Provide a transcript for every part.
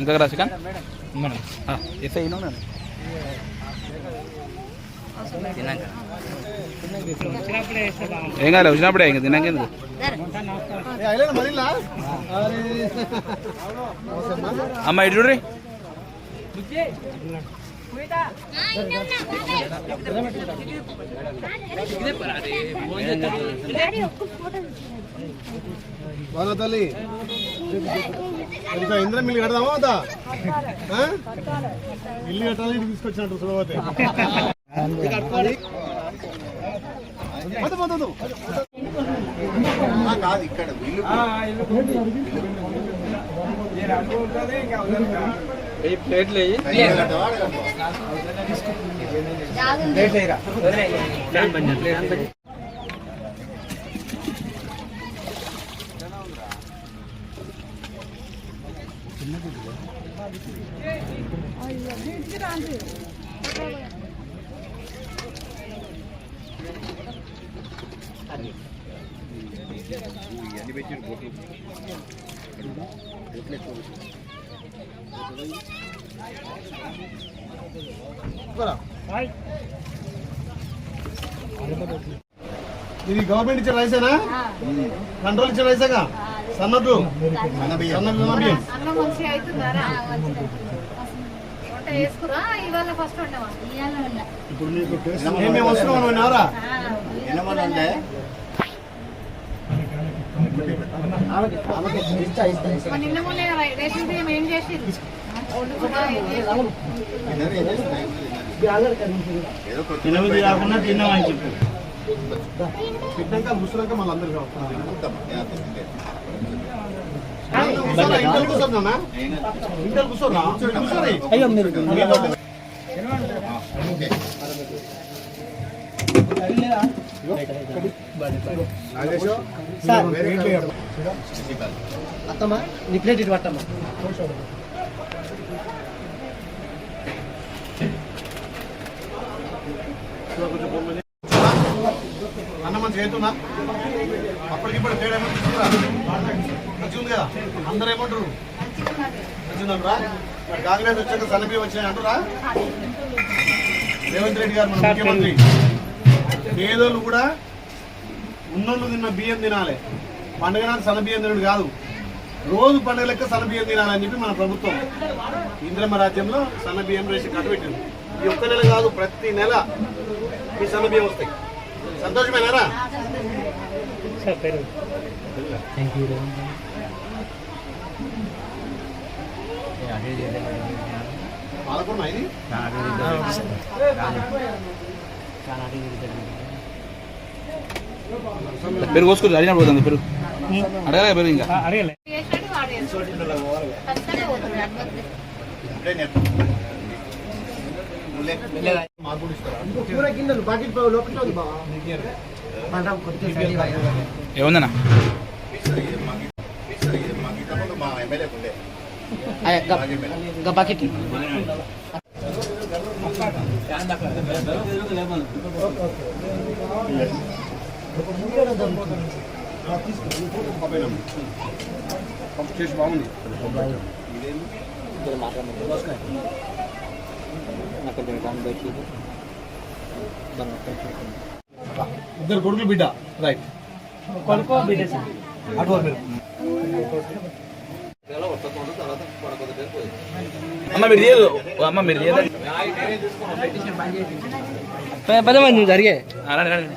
ఇంకా రా chicken madam. Yes అయినా ఏం కాదు వచ్చినప్పుడే ఇంకా తిన్నాక ఎందుకు? అమ్మ ఇటు చూడ్రి బాగా తల్లి ఇంకా ఇంద్ర మిల్లు కడదామా? ఆ? ఇల్లు కట్టాలి ఇటు తీసుకొచ్చినట్టు చూడబోతే వద్దు, వద్దు, వద్దు. ఇది గవర్నమెంట్ ఇచ్చే రైసేనా కంట్రోల్ ఇచ్చే రైసేగా సన్నద్దు సన్నబియ్యం సన్నబియ్యం అన్నం మంచిగా అవుతుందారా? వంట చేసుకురా? ఇవాళ ఫస్ట్ వండమా ఇప్పుడు మీకు మేము వస్తున్నాం మనం ఎవరా మన నిన్న మొన్న రేషన్ బియ్యం ఏం చేసి ఎనిమిది కాకుండా తిన్నామని చెప్పి. తిన్నాక కూర్చున్నాక మళ్ళీ ఇంటర్ కూర్చోరా అయ్యో మీరు అత్తమ్మా నీ ప్లేట్ ఇటు పట్టమ్మా. అన్న మంచి చేతున్నా అప్పటికి ఇప్పుడు తేడా మంచిగా కదా? అందరు ఏమంటారు? మంచిగా మరి కాంగ్రెస్ వచ్చాక సన్నబియ్యం వచ్చినాయి అంటారా? రేవంత్ రెడ్డి గారు మన ముఖ్యమంత్రి. పేదోళ్ళు కూడా ఉన్నోళ్ళు తిన్న బియ్యం తినాలి. పండుగ నాడు సన్న బియ్యం తినడు కాదు. రోజు పండుగ లెక్క సన్న బియ్యం తినాలని చెప్పి మన ప్రభుత్వం ఇంద్రమ్మ రాజ్యంలో సన్న బియ్యం రేషన్ కట్టబెట్టింది ఈ ఒక్క నెల కాదు ప్రతి నెల ఈ సన్న బియ్యం వస్తాయి. సంతోషమేనారా? ఇది? పెరుగు కోసుకొని అడిగినప్పుడు పెరుగు అడగలే పెరుగు ఇంకా. కూర గిన్నెలు బకెట్ లోపల చేసి బాగుంది ఇద్దరు కొడుకులు బిడ్డ. రైట్ బిడ్డ. అటు మీరు? అమ్మ మీరు చేయదు అమ్మ మీరు చేయదు పద మంది జరిగే రండి రండి.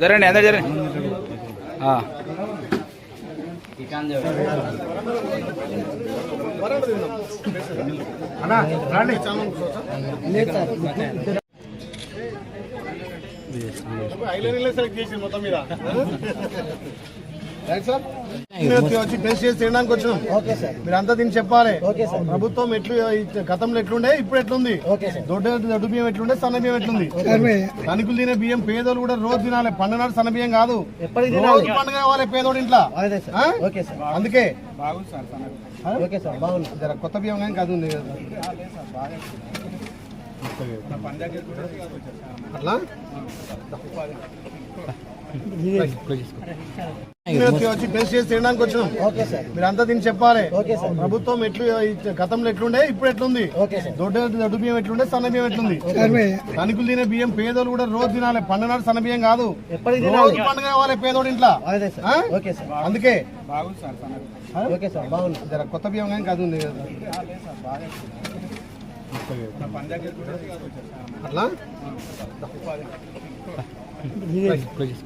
జరండి అందరు సెలెక్ట్ చేసింది మొత్తం మీద. వచ్చి టెస్ట్ చేసి తినడానికి వచ్చినాం ఓకే సార్ మీరు అంతా దీన్ని చెప్పాలి ఓకే సార్. ప్రభుత్వం ఎట్లు గతంలో ఎట్లుండే ఇప్పుడు ఎట్లుంది ఓకే సార్. దొడ్డు దొడ్డు బియ్యం ఎట్లుండే సన్న బియ్యం ఎట్లుంది తణుకులు తినే బియ్యం పేదోళ్ళు కూడా రోజు తినాలి పండుగ సన్న బియ్యం కాదు ఎప్పటికి రోజు పండుగ కావాలి పేదోడు ఇంట్లో అందుకే కొత్త బియ్యం కానీ కాదు ఉంది కదా. అట్లా టెస్ట్ చేసి తినడానికి వచ్చినాం. Okay sir. మీరు అంతా దీన్ని చెప్పాలి. ప్రభుత్వం ఎట్లు గతంలో ఎట్లుండే ఇప్పుడు ఎట్లుంది? దొడ్డు దొడ్డు బియ్యం ఎట్లుండే సన్న బియ్యం ఎట్లుంది? తణుకులు తినే బియ్యం పేదోళ్ళు కూడా రోజు తినాలి. పండుగ సన్న బియ్యం కాదు. రోజు పండుగ కావాలి పేదోడు ఇంట్లో. అందుకే. కొత్త బియ్యం కానీ కదా. అట్లా? Please, please.